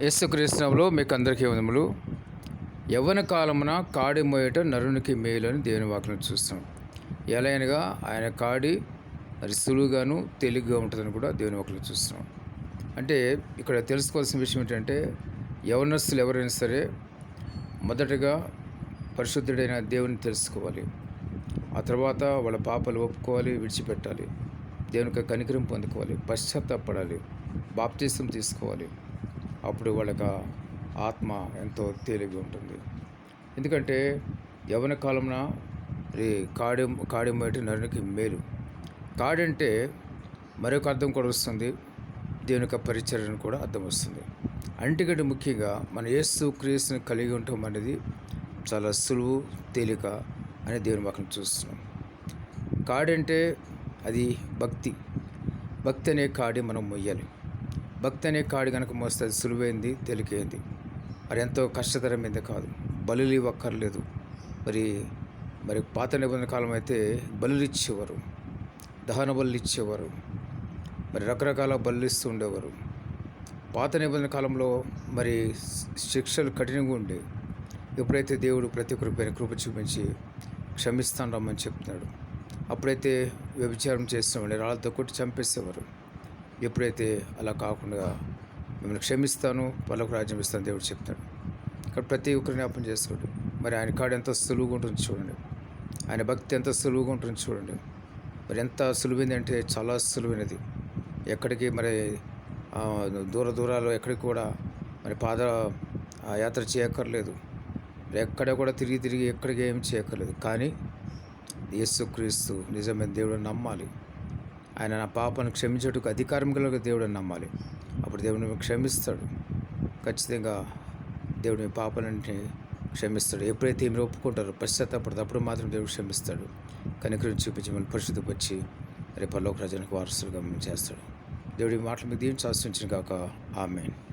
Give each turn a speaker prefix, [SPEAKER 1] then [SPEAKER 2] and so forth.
[SPEAKER 1] యేసుక్రీస్తునంలో మీకు అందరికీ వందములు. యవ్వన కాలమున కాడి మోయట నరునికి మేలు అని దేవుని వాక్యం చూస్తున్నాం ఎలాగనగా ఆయన కాడి మరి సులువుగాను తేలిగ్గా ఉంటుందని కూడా దేవుని వాక్యం చూస్తున్నాం అంటే ఇక్కడ తెలుసుకోవాల్సిన విషయం ఏంటంటే యవనస్తులు ఎవరైనా సరే మొదటగా పరిశుద్ధుడైన దేవుని తెలుసుకోవాలి. ఆ తర్వాత వాళ్ళ పాపలు ఒప్పుకోవాలి విడిచిపెట్టాలి. దేవునికి కనికరం పొందుకోవాలి పశ్చాత్తాపడాలి బాప్తీసం తీసుకోవాలి. అప్పుడు వాళ్ళకి ఆత్మ ఎంతో తేలిగ్గా ఉంటుంది. ఎందుకంటే యవన కాలంన కాడి కాడి నరునికి మేలు. కాడంటే మరొక అర్థం కూడా వస్తుంది. దేవుని యొక్క పరిచర్యను కూడా అర్థం వస్తుంది. అంటికంటే ముఖ్యంగా మన యేసు క్రీస్తుని కలిగి ఉండటం అనేది చాలా సులువు తేలిక అని దేవుని మాకు చూస్తున్నాం. కాడంటే అది భక్తి. భక్తి అనే కాడి మనం మొయ్యాలి. భక్తి అనే కాడి కనుక మోస్తే సులువైంది తేలికైంది. మరి ఎంతో కష్టతరమైంది కాదు. బలు ఇవ్వక్కర్లేదు. మరి మరి పాత నిబంధన కాలం అయితే బలులు ఇచ్చేవారు దహన బలులు ఇచ్చేవారు మరి రకరకాల బలులు ఇస్తూ ఉండేవారు పాత నిబంధన కాలంలో మరి శిక్షలు కఠినంగా ఉండే. ఎప్పుడైతే దేవుడు ప్రతి ఒక్కరి పైన కృప చూపించి క్షమిస్తాను రమ్మని చెప్తున్నాడు. అప్పుడైతే వ్యభిచారం చేస్తామని రాళ్ళతో కొట్టి చంపేసేవారు. ఎప్పుడైతే అలా కాకుండా మిమ్మల్ని క్షమిస్తాను పలకు రాజ్యం ఇస్తాను దేవుడు చెప్తాడు. ఇక్కడ ప్రతి ఒక్కరు జ్ఞాపం చేసుకోండి. మరి ఆయన కాడు ఎంత సులువుగా ఉంటుంది చూడండి. ఆయన భక్తి ఎంత సులువుగా ఉంటుంది చూడండి. మరి ఎంత సులువైంది అంటే చాలా సులువైనది. ఎక్కడికి మరి దూర దూరాలు ఎక్కడికి కూడా మరి పాద యాత్ర చేయక్కర్లేదు. ఎక్కడ కూడా తిరిగి తిరిగి ఎక్కడికి ఏం చేయక్కర్లేదు. కానీ యేసుక్రీస్తు నిజమైన దేవుడిని నమ్మాలి. ఆయన నా పాపను క్షమించటకు అధికారం గల దేవుడని నమ్మాలి. అప్పుడు దేవుడు మీకు క్షమిస్తాడు. ఖచ్చితంగా దేవుడు మీ పాపలన్నింటినీ క్షమిస్తాడు. ఎప్పుడైతే మీరు ఒప్పుకుంటారో పశ్చాత్తాపడతప్పుడు మాత్రం దేవుడు క్షమిస్తాడు. కనికరం చూపించి మన వచ్చి రేపు లోకరాజానికి రాజ్యానికి వారసులుగా మేము చేస్తాడు. దేవుడి మాటలు మీకు దీన్ని ఆశించిన కాక ఆమెన్.